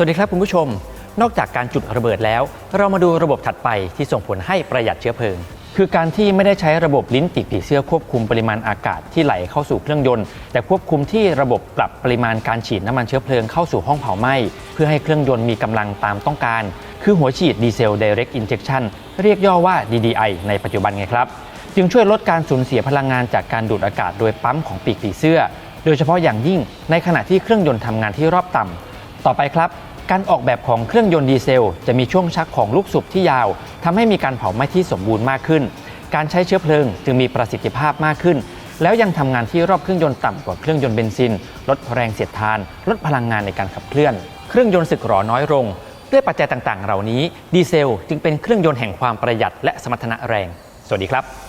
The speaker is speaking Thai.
สวัสดีครับคุณผู้ชม นอกจากการจุดระเบิดแล้ว เรามาดูระบบถัดไปที่ส่งผลให้ประหยัดเชื้อเพลิง คือการที่ไม่ได้ใช้ระบบลิ้นปีกผีเสื้อควบคุมปริมาณอากาศที่ไหลเข้าสู่เครื่องยนต์ แต่ควบคุมที่ระบบปรับปริมาณการฉีดน้ำมันเชื้อเพลิงเข้าสู่ห้องเผาไหม้เพื่อให้เครื่องยนต์มีกำลังตามต้องการ คือหัวฉีดดีเซล Direct Injection เรียกย่อว่า DDI ในปัจจุบันไงครับ จึงช่วยลดการสูญเสียพลังงานจากการดูดอากาศโดยปั๊มของปีกผีเสื้อ โดยเฉพาะอย่างยิ่งในขณะที่เครื่องยนต์ทำงานที่รอบต่ำ ต่อไปครับ การออกแบบของเครื่องยนต์ดีเซล จะมีช่วงชักของลูกสูบที่ยาวทำให้มีการเผาไหม้ที่สมบูรณ์มากขึ้น การใช้เชื้อเพลิงจึงมีประสิทธิภาพมากขึ้น แล้วยังทำงานที่รอบเครื่องยนต์ต่ำกว่าเครื่องยนต์เบนซิน ลดแรงเสียดทาน ลดพลังงานในการขับเคลื่อน เครื่องยนต์สึกหรอน้อยลงด้วยปัจจัยต่างๆ เหล่านี้ดีเซล จึงเป็นเครื่องยนต์แห่งความประหยัดและสมรรถนะแรง สวัสดีครับ